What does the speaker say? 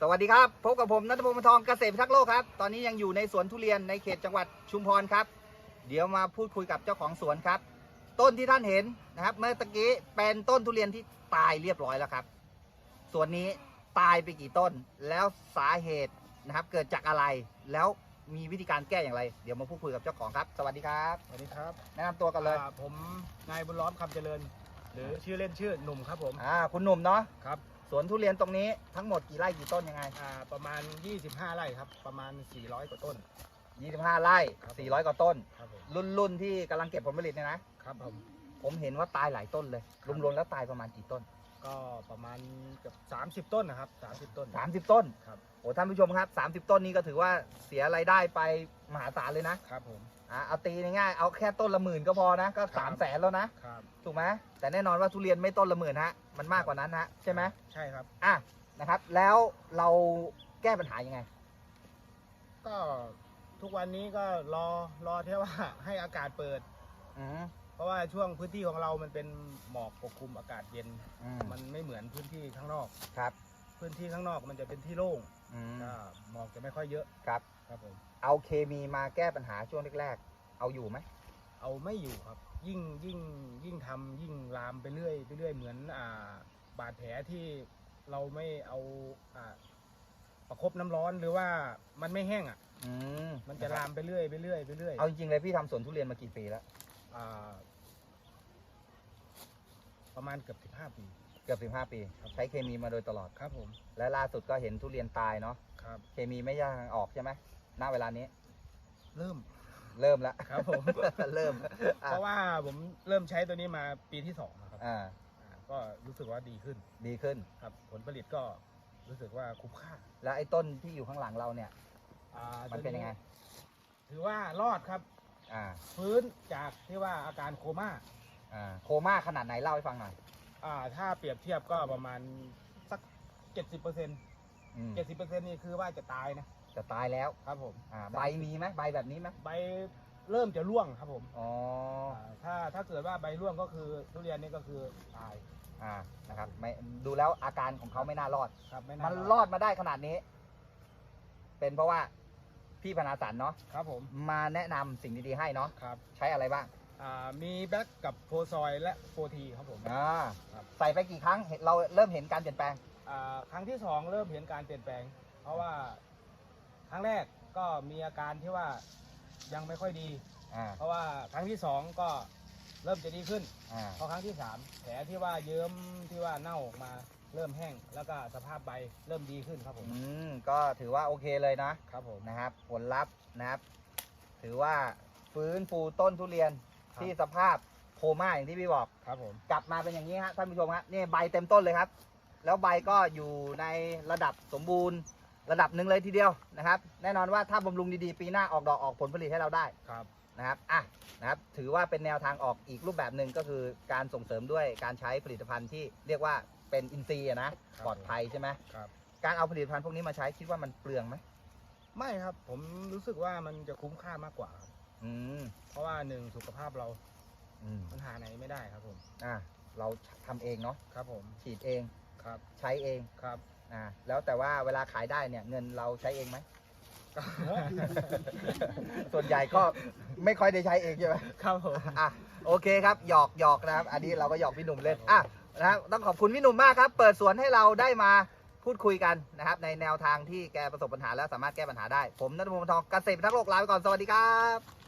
สวัสดีครับ พบกับผมนัทพงศ์มนทองเกษตรพิทักษ์โลกครับ ตอนนี้ยังอยู่ในสวนทุเรียนในเขตจังหวัดชุมพรครับ เดี๋ยวมาพูดคุยกับเจ้าของสวนครับ ต้นที่ท่านเห็นนะครับ เมื่อตะกี้เป็นต้นทุเรียนที่ตายเรียบร้อยแล้วครับ ส่วนนี้ตายไปกี่ต้น แล้วสาเหตุนะครับ เกิดจากอะไร แล้วมีวิธีการแก้อย่างไร เดี๋ยวมาพูดคุยกับเจ้าของครับ สวัสดีครับ สวัสดีครับแนะนำตัวกันเลย อ่าผมนายบุญล้อมคำเจริญ หรือชื่อเล่นชื่อหนุ่มครับผม อ่า คุณหนุ่มเนาะครับ สวนทุเรียนตรงนี้ทั้งหมดกี่ไร่กี่ต้นยังไง อ่าประมาณ 25 ไร่ครับ ประมาณ 400 กว่าต้น 25 ไร่ครับ400 กว่าต้น ครับผม รุ่นรุ่นที่กำลังเก็บผลผลิตเนี่ยนะ ครับผม ผมเห็นว่าตายหลายต้นเลย ครับ รวมๆแล้วตายประมาณกี่ต้น ก็ประมาณเกับ30 ต้นนะครับ 30 ต้น 30 ต้นครับ โอ้ท่านผู้ชมครับ 30 ต้นนี้ก็ถือว่าเสียรายได้ไปมหาศาลเลยนะ ครับผม อ่าเอาตีง่ายๆเอาแค่ต้นละหมื่นก็พอนะ ก็ครับ3ามแสนแล้วนะ ครับ ถูกไหมแต่แน่นอนว่าทุเรียนไม่ต้นละหมื่นฮะ มันมากกว่านั้นฮะ ใช่ไหมใช่ครับ อะนะครับ แล้วเราแก้ปัญหายังไง ก็ทุกวันนี้ก็รอรอแค่ว่าให้อากาศเปิด อืม เพราะว่าช่วงพื้นที่ของเรามันเป็นหมอกปกคลุมอากาศเย็น อืม มันไม่เหมือนพื้นที่ข้างนอก ครับ พื้นที่ข้างนอกมันจะเป็นที่โล่งอืม ก็หมอกจะไม่ค่อยเยอะครับ ครับผม เอาเคมีมาแก้ปัญหาช่วงแรกๆ เอาอยู่ไหมเอาไม่อยู่ครับ ยิ่งยิ่งยิ่งทำยิ่งลามไปเรื่อยไปเรื่อยเหมือนอ่าบาดแผลที่เราไม่เอาอ่าประคบน้ำร้อนหรือว่ามันไม่แห้งอะ อืมมันจะลามไปเรื่อยไปเรื่อยไปเรื่อยเอาจริงๆเลยพี่ทำสวนทุเรียนมากี่ปีแล้ว อ่าประมาณเกือบสิบห้าปี เกือบ 15 ปี ครับ ใช้เคมีมาโดยตลอด ครับผมและล่าสุดก็เห็นทุเรียนตายเนาะ ครับ เคมีไม่ย่างออกใช่ไหม ณ เวลานี้ เริ่ม เริ่มแล้วครับผม เริ่มอ่เพราะว่าผมเริ่มใช้ตัวนี้มาปีที่สองนะครับอ่า อ่าก็รู้สึกว่าดีขึ้นดีขึ้น ครับ ผลผลิตก็รู้สึกว่าคุ้มค่าแล้วไอ้ต้นที่อยู่ข้างหลังเราเนี่ย อ่ามันเป็นยังไง ถือว่ารอดครับ อ่า ฟื้นจากที่ว่าอาการโคม่าอ่า โคม่าขนาดไหนเล่าให้ฟังหน่อยอ่าถ้าเปรียบเทียบก็ประมาณสักเจ็ดสิบเปอร์เซ็นต์อืมเจ็ดสิบเปอร์เซ็นต์นี่คือว่าจะตายนะ จะตายแล้วครับผมอ่าใบมีไหมใบแบบนี้ไหมใบเริ่มจะร่วงครับผมอ๋อาถ้าถ้าเกิดว่าใบร่วงก็คือทุเรียนนี่ก็คือตายอ่านะครับไม่ดูแล้วอาการของเขาไม่น่ารอด ครับไม่มัน่านรอดมาได้ขนาดนี้ เป็นเพราะว่าพี่พนาสันเนาะครับผมมาแนะนำสิ่งดีๆให้เนาะครับใช้อะไรบ้างอ่ามีแบ็กกับโพซอยและโฟทีครับผม อ่าครับ ใส่ไปกี่ครั้งเห็นเราเริ่มเห็นการเปลี่ยนแปลง อ่าครั้งที่สองเริ่มเห็นการเปลี่ยนแปลง เพราะว่า ครั้งแรกก็มีอาการที่ว่ายังไม่ค่อยดี อ่า เพราะว่าครั้งที่สองก็เริ่มจะดีขึ้น อ่า พอครั้งที่สามแผลที่ว่าเยิ้มที่ว่าเน่าออกมาเริ่มแห้ง แล้วก็สภาพใบเริ่มดีขึ้นครับผม อืม ก็ถือว่าโอเคเลยนะ ครับผม นะครับ ผลลัพธ์นะครับ ถือว่าฟื้นฟูต้นทุเรียนครับ ที่สภาพโคม่าอย่างที่พี่บอก ครับผม กลับมาเป็นอย่างนี้ฮะท่านผู้ชมฮะนี่ใบเต็มต้นเลยครับ แล้วใบก็อยู่ในระดับสมบูรณ์ ระดับหนึ่งเลยทีเดียวนะครับ แน่นอนว่าถ้าบำรุงดีๆ ปีหน้าออกดอกออกผลผลิตให้เราได้ครับนะครับอะนะครับ ถือว่าเป็นแนวทางออกอีกรูปแบบหนึ่งก็คือการส่งเสริมด้วยการใช้ผลิตภัณฑ์ที่เรียกว่าเป็นอินทรีย์อะนะครับปลอดภัยใช่ไหมครับ การเอาผลิตภัณฑ์พวกนี้มาใช้คิดว่ามันเปลืองไหมไม่ครับ ผมรู้สึกว่ามันจะคุ้มค่ามากกว่าครับอืมเพราะว่าหนึ่งสุขภาพเราอืมมันหาไหนไม่ได้ครับผม อะเราทำเองเนาะครับผมฉีดเองครับ ใช้เองครับ อ่าแล้วแต่ว่าเวลาขายได้เนี่ยเงินเราใช้เองไหมก็ส่วนใหญ่ก็ไม่ค่อยได้ใช้เองใช่ไหมครับผมอะโอเคครับหยอกหยอกนะครับ อันนี้เราก็หยอกพี่หนุ่มเล่นอะนะครับต้องขอบคุณพี่หนุ่มมากครับ เปิดสวนให้เราได้มาพูดคุยกันนะครับ ในแนวทางที่แกประสบปัญหาแล้วสามารถแก้ปัญหาได้ ผมนัทพงศ์วงศ์ทองเกษตรพิทักษ์โลกลาไปก่อนสวัสดีครับ